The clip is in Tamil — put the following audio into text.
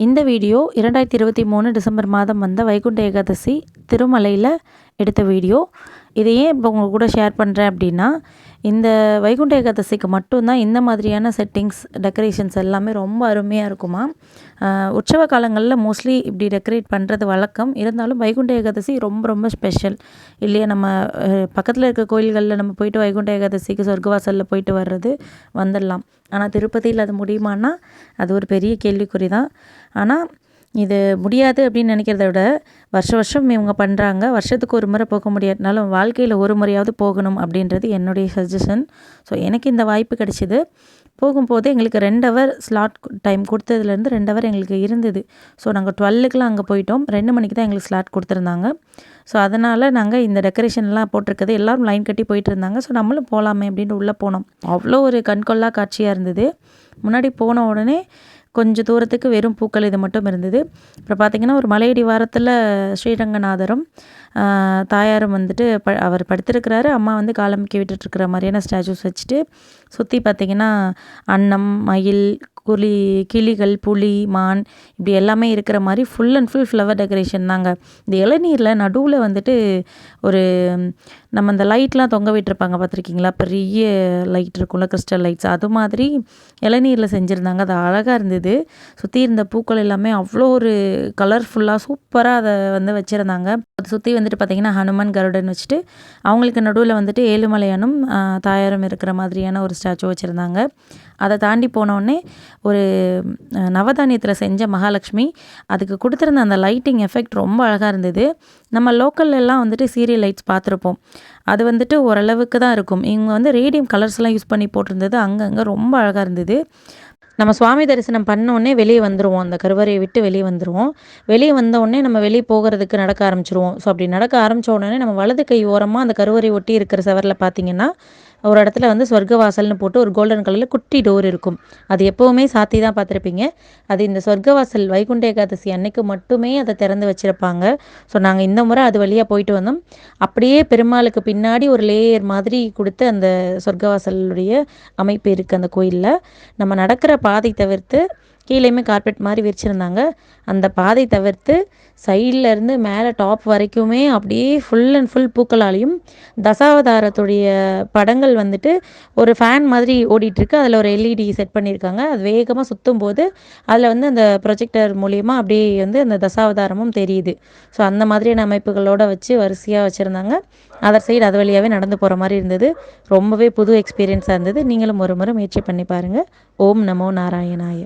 இந்த வீடியோ இரண்டாயிரத்தி இருபத்தி மூணு டிசம்பர் மாதம் வந்த வைகுண்ட ஏகாதசி திருமலையில் எடுத்த வீடியோ. இதை ஏன் இப்போ உங்கள் கூட ஷேர் பண்ணுறேன் அப்படின்னா இந்த வைகுண்ட ஏகாதசிக்கு மட்டும்தான் இந்த மாதிரியான செட்டிங்ஸ் டெக்கரேஷன்ஸ் எல்லாமே ரொம்ப அருமையாக இருக்குமா? உற்சவ காலங்களில் மோஸ்ட்லி இப்படி டெக்கரேட் பண்ணுறது வழக்கம். இருந்தாலும் வைகுண்ட ஏகாதசி ரொம்ப ரொம்ப ஸ்பெஷல் இல்லையா நம்ம பக்கத்தில் இருக்க கோயில்களில் நம்ம போயிட்டு வைகுண்ட ஏகாதசிக்கு சொர்க்கவாசலில் போயிட்டு வர்றது வந்துடலாம். ஆனால் திருப்பதியில் அது முடியுமான்னா அது ஒரு பெரிய கேள்விக்குறி தான் ஆனால் இது முடியாது அப்படின்னு நினைக்கிறத விட வருஷ வருஷம் இவங்க பண்ணுறாங்க வருஷத்துக்கு ஒரு முறை போக முடியாதுனாலும் வாழ்க்கையில் ஒரு முறையாவது போகணும் அப்படின்றது என்னுடைய சஜஷன் ஸோ எனக்கு இந்த வாய்ப்பு கிடைச்சிது. போகும்போது எங்களுக்கு ரெண்டு ஹவர் ஸ்லாட் டைம் கொடுத்ததுலேருந்து ரெண்டு ஹவர் எங்களுக்கு இருந்தது. ஸோ நாங்கள் டுவெல்லுக்கெலாம் அங்கே போயிட்டோம். ரெண்டு மணிக்கு தான் எங்களுக்கு ஸ்லாட் கொடுத்துருந்தாங்க. ஸோ அதனால் நாங்கள் இந்த டெக்கரேஷன்லாம் போட்டிருக்கிறது எல்லோரும் லைன் கட்டி போயிட்டு இருந்தாங்க. ஸோ நம்மளும் போகலாமே அப்படின்ட்டு உள்ளே போனோம். அவ்வளோ ஒரு கண்கொள்ளா காட்சியாக இருந்தது. முன்னாடி போன உடனே கொஞ்சம் தூரத்துக்கு வெறும் பூக்கள் இது மட்டும் இருந்தது. அப்புறம் பார்த்திங்கன்னா ஒரு மலையடி வாரத்தில் ஸ்ரீரங்கநாதரும் தாயாரும் வந்துட்டு ப அவர் படுத்திருக்கிறாரு. அம்மா வந்து காலமிக்க விட்டுட்டுருக்கிற மாதிரியான ஸ்டாச்சூஸ் வச்சுட்டு சுற்றி பார்த்திங்கன்னா அன்னம் மயில் குழி கிளிகள் புலி மான் இப்படி எல்லாமே இருக்கிற மாதிரி full and full flower decoration தாங்க. இந்த இளநீரில் நடுவில் வந்துட்டு ஒரு நம்ம இந்த லைட்லாம் தொங்க விட்டுருப்பாங்க பார்த்துருக்கீங்களா பெரிய லைட் இருக்கும்ல கிறிஸ்டல் லைட்ஸ் அது மாதிரி இளநீரில் செஞ்சுருந்தாங்க. அது அழகாக இருந்தது. சுற்றி இருந்த பூக்கள் எல்லாமே அவ்வளோ ஒரு கலர்ஃபுல்லாக சூப்பராக அதை வந்து வச்சுருந்தாங்க. அதை சுற்றி வந்துட்டு பார்த்திங்கன்னா ஹனுமன் கருடன் வச்சுட்டு அவங்களுக்கு நடுவில் வந்துட்டு ஏழுமலையானும் தாயாரும் இருக்கிற மாதிரியான ஒரு ஸ்டாச்சு வச்சுருந்தாங்க. அதை தாண்டி போனோடனே ஒரு நவதானியத்தில் செஞ்ச மகாலட்சுமி அதுக்கு கொடுத்துருந்த அந்த லைட்டிங் எஃபெக்ட் ரொம்ப அழகாக இருந்தது. நம்ம லோக்கல்லாம் வந்துட்டு சீரியல் லைட்ஸ் பார்த்துருப்போம். அது வந்துட்டு ஓரளவுக்கு தான் இருக்கும். இவங்க வந்து ரேடியம் கலர்ஸ்லாம் யூஸ் பண்ணி போட்டிருந்தது அங்கங்கே ரொம்ப அழகாக இருந்தது. நம்ம சுவாமி தரிசனம் பண்ண உடனே வெளியே வந்துடுவோம் அந்த கருவறையை விட்டு வெளியே வந்துடுவோம் வெளியே வந்த உடனே நம்ம வெளியே போகிறதுக்கு நடக்க ஆரம்பிச்சிருவோம். ஸோ அப்படி நடக்க ஆரம்பிச்ச உடனே நம்ம வலது கை ஓரமாக அந்த கருவறை ஒட்டி இருக்கிற செவரில் பார்த்தீங்கன்னா ஒரு இடத்துல வந்து சொர்க்கவாசல்னு போட்டு ஒரு கோல்டன் கலரில் குட்டி டோர் இருக்கும். அது எப்போவுமே சாத்தி தான் பார்த்துருப்பீங்க. அது இந்த சொர்க்கவாசல் வைகுண்ட ஏகாதசி அன்னைக்கு மட்டுமே அதை திறந்து வச்சுருப்பாங்க. ஸோ நாங்கள் இந்த முறை அது வழியாக போயிட்டு வந்தோம். அப்படியே பெருமாளுக்கு பின்னாடி ஒரு லேயர் மாதிரி கொடுத்து அந்த சொர்க்கவாசலுடைய அமைப்பு இருக்குது அந்த கோயிலில். நம்ம நடக்கிற பாதை தவிர்த்து கீழேயுமே கார்பெட் மாதிரி விரிச்சிருந்தாங்க. அந்த பாதை தவிர்த்து சைடில் இருந்து மேலே டாப் வரைக்குமே அப்படியே ஃபுல் அண்ட் ஃபுல் பூக்களாலையும் தசாவதாரத்துடைய படங்கள் வந்துட்டு ஒரு ஃபேன் மாதிரி ஓடிட்டுருக்கு. அதில் ஒரு எல்இடி செட் பண்ணியிருக்காங்க. அது வேகமாக சுற்றும் போது அதில் வந்து அந்த ப்ரொஜெக்டர் மூலியமாக அப்படியே வந்து அந்த தசாவதாரமும் தெரியுது. ஸோ அந்த மாதிரியான அமைப்புகளோடு வச்சு வரிசையாக வச்சுருந்தாங்க. அதர் சைடு அது வழியாகவே நடந்து போகிற மாதிரி இருந்தது. ரொம்பவே புது எக்ஸ்பீரியன்ஸாக இருந்தது. நீங்களும் ஒரு முறை முயற்சி பண்ணி பாருங்கள் ஓம் நமோ நாராயணாய.